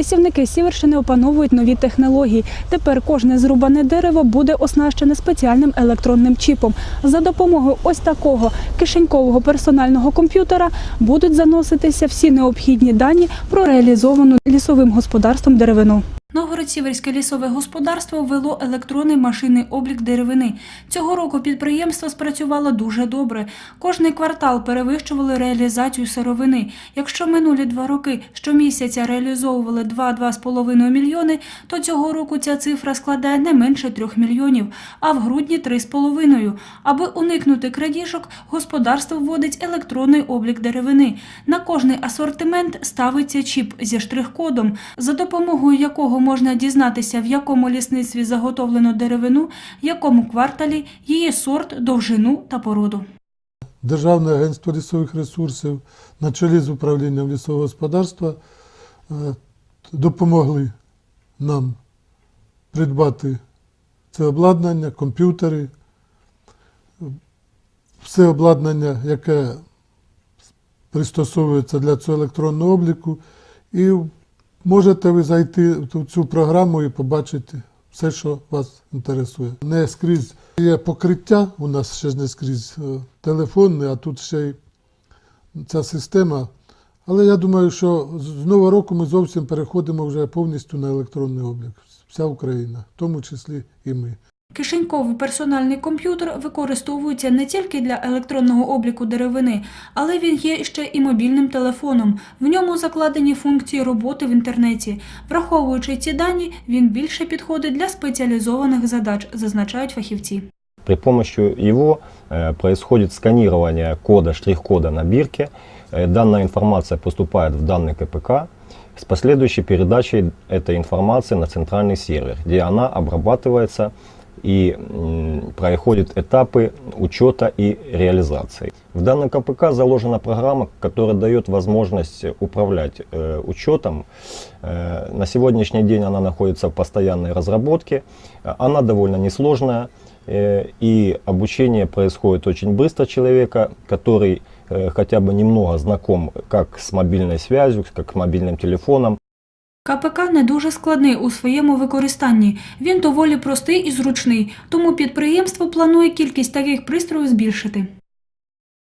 Лісівники Сіверщини опановують нові технології. Тепер кожне зрубане дерево буде оснащене спеціальним електронним чіпом. За допомогою ось такого кишенькового персонального комп'ютера будуть заноситися всі необхідні дані про реалізовану лісовим господарством деревину. Новгород-Сіверське лісове господарство ввело електронний машинний облік деревини. Цього року підприємство спрацювало дуже добре. Кожний квартал перевищували реалізацію сировини. Якщо минулі два роки щомісяця реалізовували 2-2,5 мільйони, то цього року ця цифра складає не менше 3 мільйонів, а в грудні 3,5. Аби уникнути крадіжок, господарство вводить електронний облік деревини. На кожний асортимент ставиться чіп зі штрих-кодом, за допомогою якого можна дізнатися, в якому лісництві заготовлено деревину, якому кварталі, її сорт, довжину та породу. Державне агентство лісових ресурсів на чолі з управлінням лісового господарства е, допомогли нам придбати це обладнання, комп'ютери, все обладнання, яке пристосовується для цього електронного обліку, і можете ви зайти в цю програму і побачити все, що вас інтересує. Не скрізь є покриття, у нас ще не скрізь е, телефонне, а тут ще й ця система. Але я думаю, що з нового року ми зовсім переходимо вже повністю на електронний облік. Вся Україна, в тому числі і ми. Кишеньковий персональний комп'ютер використовується не тільки для електронного обліку деревини, але він є ще і мобільним телефоном. В ньому закладені функції роботи в інтернеті. Враховуючи ці дані, він більше підходить для спеціалізованих задач, зазначають фахівці. При помощи его э, происходит сканирование кода, штрих-кода на бирке. Э, Данная информация поступает в данный КПК с последующей передачей этой информации на центральный сервер, где она обрабатывается и проходит этапы учета и реализации. В данном КПК заложена программа, которая дает возможность управлять э, учетом. Э, на сегодняшний день она находится в постоянной разработке. Она довольно несложная. Э, И обучение происходит очень быстро человека, который хотя бы немного знаком как с мобильной связью, как с мобильным телефоном, КПК не дуже складний у своєму використанні. Він доволі простий і зручний, тому підприємство планує кількість таких пристроїв збільшити.